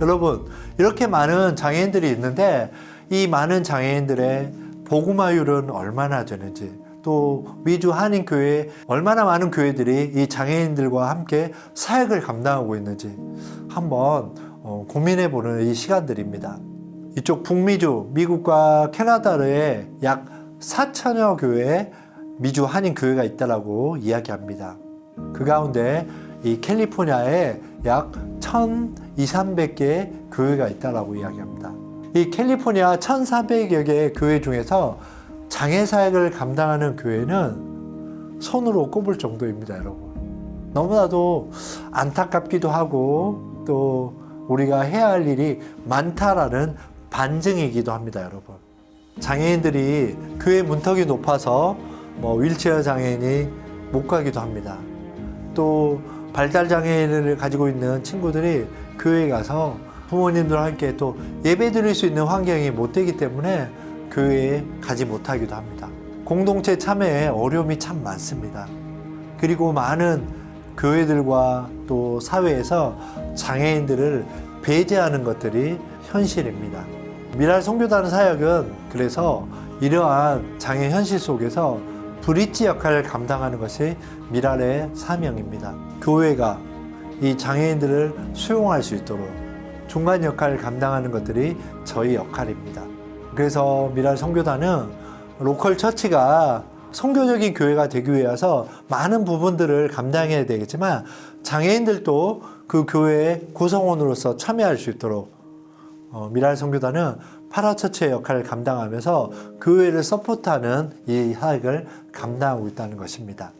여러분 이렇게 많은 장애인들이 있는데 이 많은 장애인들의 복음화율은 얼마나 되는지 또 미주 한인교회 얼마나 많은 교회들이 이 장애인들과 함께 사역을 감당하고 있는지 한번 어, 고민해 보는 이 시간들입니다. 이쪽 북미주 미국과 캐나다에 약 4천여 교회 미주 한인 교회가 있다라고 이야기합니다. 그 가운데 이 캘리포니아에 약 1,200개 교회가 있다라고 이야기합니다. 이 캘리포니아 1,400여 개의 교회 중에서 장애 사역을 감당하는 교회는 손으로 꼽을 정도입니다, 여러분. 너무나도 안타깝기도 하고 또 우리가 해야 할 일이 많다라는 반증이기도 합니다, 여러분. 장애인들이 교회 문턱이 높아서 뭐 윌체어 장애인이 못 가기도 합니다. 또 발달 장애인을 가지고 있는 친구들이 교회에 가서 부모님들과 함께 또 예배 드릴 수 있는 환경이 못 되기 때문에 교회에 가지 못하기도 합니다. 공동체 참여에 어려움이 참 많습니다. 그리고 많은 교회들과 또 사회에서 장애인들을 배제하는 것들이 현실입니다. 미랄 성교단 사역은 그래서 이러한 장애 현실 속에서 브릿지 역할을 감당하는 것이 미랄의 사명입니다. 교회가 이 장애인들을 수용할 수 있도록 중간 역할을 감당하는 것들이 저희 역할입니다. 그래서 미랄 성교단은 로컬 처치가 성교적인 교회가 되기 위해서 많은 부분들을 감당해야 되겠지만 장애인들도 그 교회의 구성원으로서 참여할 수 있도록 어, 미랄 성교단은 파라처치의 역할을 감당하면서 교회를 서포트하는 이 사역을 감당하고 있다는 것입니다.